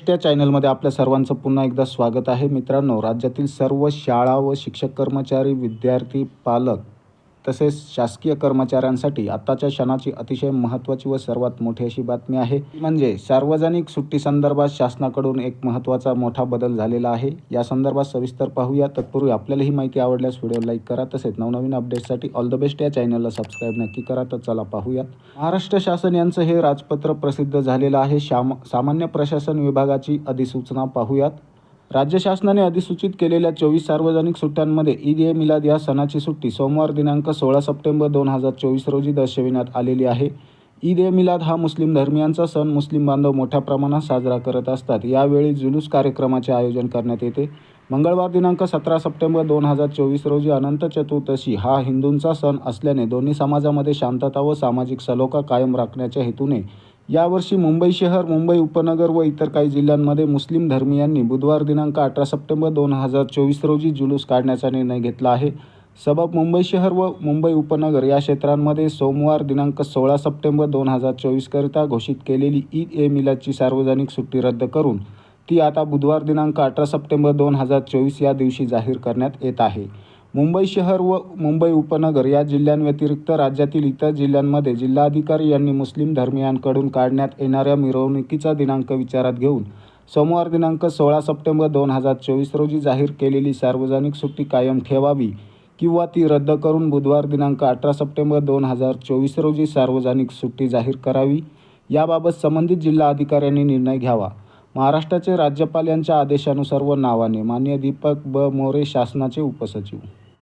त्या चॅनलमध्ये आपल्या सर्वांचं पुन्हा एकदा स्वागत आहे. मित्रांनो राज्यातील सर्व शाळा व शिक्षक कर्मचारी विद्यार्थी पालक तसेच शासकीय कर्मचाऱ्यांसाठी आत्ताच्या क्षणाची अतिशय महत्त्वाची व सर्वात मोठी अशी बातमी आहे. म्हणजे सार्वजनिक सुट्टी संदर्भात शासनाकडून एक महत्त्वाचा मोठा बदल झालेला आहे. या संदर्भात सविस्तर पाहूया. तत्पूर्वी आपल्याला ही माहिती आवडल्यास व्हिडिओ लाईक करा. तसेच नवनवीन अपडेट्ससाठी ऑल द बेस्ट या चॅनलला सबस्क्राईब नक्की करा. तर चला पाहूयात. महाराष्ट्र शासन यांचं हे राजपत्र प्रसिद्ध झालेलं आहे. शाम सामान्य प्रशासन विभागाची अधिसूचना पाहूयात. राज्य शासनाने अधिसूचित केलेल्या चोवीस सार्वजनिक सुट्ट्यांमध्ये ईद ए मिलाद या सणाची सुट्टी सोमवार दिनांक सोळा सप्टेंबर दोन हजार चोवीस रोजी दर्शविण्यात आलेली आहे. ईद ए मिलाद हा मुस्लिम धर्मियांचा सण. मुस्लिम बांधव मोठ्या प्रमाणात साजरा करत असतात. यावेळी जुलूस कार्यक्रमाचे आयोजन करण्यात येते. मंगळवार दिनांक सतरा सप्टेंबर दोन हजार चोवीस रोजी अनंत चतुर्दशी हा हिंदूंचा सण असल्याने दोन्ही समाजामध्ये शांतता व सामाजिक सलोखा कायम राखण्याच्या हेतूने यावर्षी मुंबई शहर मुंबई उपनगर व इतर काही जिल्ह्यांमध्ये मुस्लिम धर्मियांनी बुधवार दिनांक अठरा सप्टेंबर दोन हजार चोवीस रोजी जुलूस काढण्याचा निर्णय घेतला आहे. सबब मुंबई शहर व मुंबई उपनगर या क्षेत्रांमध्ये सोमवार दिनांक सोळा सप्टेंबर दोन हजार चोवीसकरिता घोषित केलेली ईद ए मिलादची सार्वजनिक सुट्टी रद्द करून ती आता बुधवार दिनांक अठरा सप्टेंबर दोन हजार चोवीस या दिवशी जाहीर करण्यात येत आहे. मुंबई शहर व मुंबई उपनगर या जिल्ह्यांव्यतिरिक्त राज्यातील इतर जिल्ह्यांमध्ये जिल्हाधिकारी यांनी मुस्लिम धर्मियांकडून काढण्यात येणाऱ्या मिरवणुकीचा दिनांक विचारात घेऊन सोमवार दिनांक सोळा सप्टेंबर दोन हजार चोवीस रोजी जाहीर केलेली सार्वजनिक सुट्टी कायम ठेवावी किंवा ती रद्द करून बुधवार दिनांक अठरा सप्टेंबर दोन हजार चोवीस रोजी सार्वजनिक सुट्टी जाहीर करावी. याबाबत संबंधित जिल्हा अधिकाऱ्यांनी निर्णय घ्यावा. महाराष्ट्राचे राज्यपाल यांच्या आदेशानुसार व नावाने मान्य दीपक ब मोरे शासनाचे उपसचिव